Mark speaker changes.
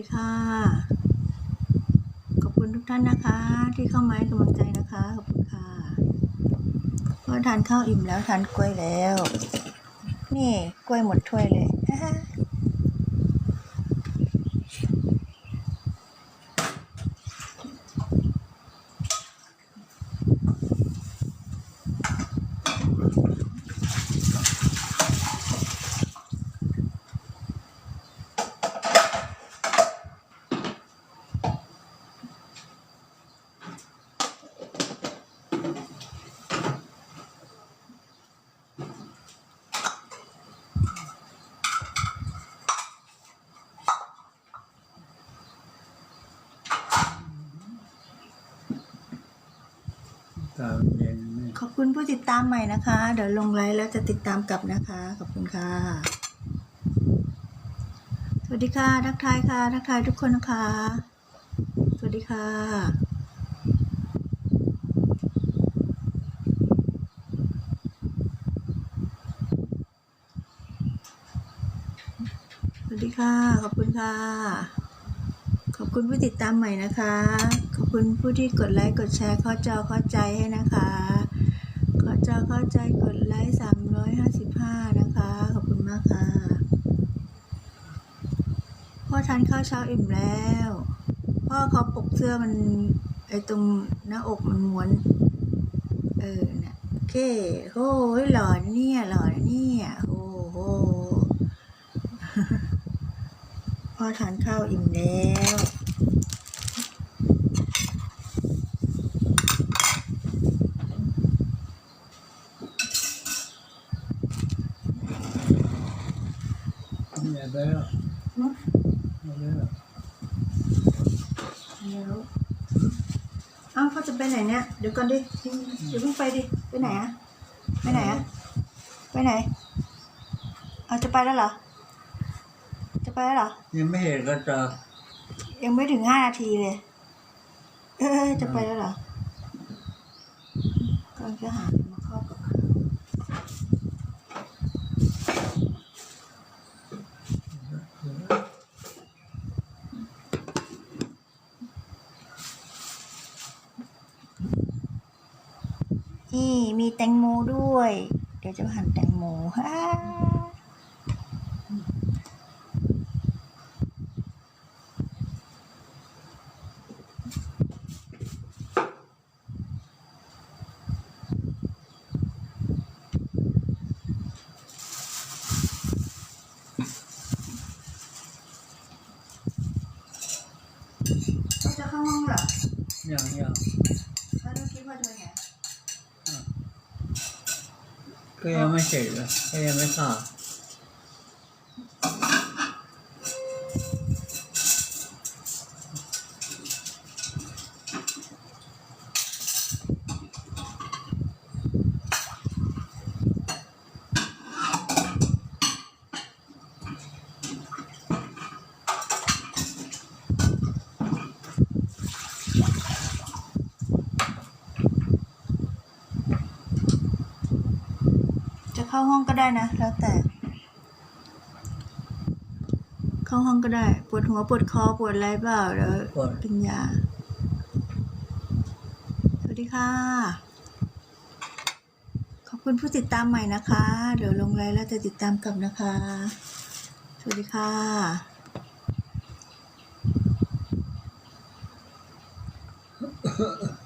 Speaker 1: ดีค่ะ ขอบคุณทุกท่านนะคะ ที่เข้ามาให้กำลังใจนะคะ ขอบคุณค่ะก็ทานข้าวอิ่มแล้วทานกล้วยแล้ว นี่กล้วยหมดถ้วยเลย
Speaker 2: ตามเย็น
Speaker 1: ขอบคุณผู้ติดตามใหม่นะคะ เดี๋ยวลงไลฟ์แล้วจะติดตามกลับนะคะ ขอบคุณค่ะ สวัสดีค่ะทักทายค่ะทักทายทุกคนนะคะ สวัสดีค่ะสวัสดีค่ะ ขอบคุณค่ะ ขอบคุณผู้ติดตามใหม่นะคะ คุณผู้ที่กดไลค์กดแชร์เข้าจอเข้าใจให้นะคะเข้าจอเข้าใจกดไลค์สามร้อยห้าสิบห้านะคะ ขอบคุณมากค่ะพ่อทานข้าวเช้าอิ่มแล้วพ่อเขาปกเสื้อมันไอตรงหน้าอกมันม้วน เออเนี่ยโอเคโอ้ยหล่อนเนี่ยหล่อนเนี่ยโอ้โหพ่อทานข้าวอิ่มแล้ว
Speaker 2: อย่าได้หรอกอย่าได้หรอก
Speaker 1: แล้วเอ้าเขาจะไปไหนเนี่ยเดี๋ยวก่อนดิเดี๋ยวเพิ่งไปดิไปไหนอะไปไหนอะไปไหนเอาจะไปแล้วเหรอจะไปแล้วเหรอ
Speaker 2: ยังไม่เห็นก็จะ
Speaker 1: ยังไม่ถึงห้านาทีเลย เออจะไปแล้วเหรอ กำลังจะหามาครอบกับข้าว นี่มีแตงโมด้วย เดี๋ยวจะหั่นแตงโมฮ่าเขาจะเข้าห้องเหรอ
Speaker 2: ยังยัง
Speaker 1: แล้วเมื่อกี้พ่อจะไปไหน
Speaker 2: ก็ยัง ไม่เสร็จเลย
Speaker 1: เข้าห้องก็ได้นะ แล้วแต่ เข้าห้องก็ได้ ปวดหัวปวดคอปวดอะไรเปล่าเดี๋ยว
Speaker 2: ปวด
Speaker 1: กินยา สวัสดีค่ะ ขอบคุณผู้ติดตามใหม่นะคะ เดี๋ยวลงไลน์แล้วจะติดตามกลับนะคะ สวัสดีค่ะ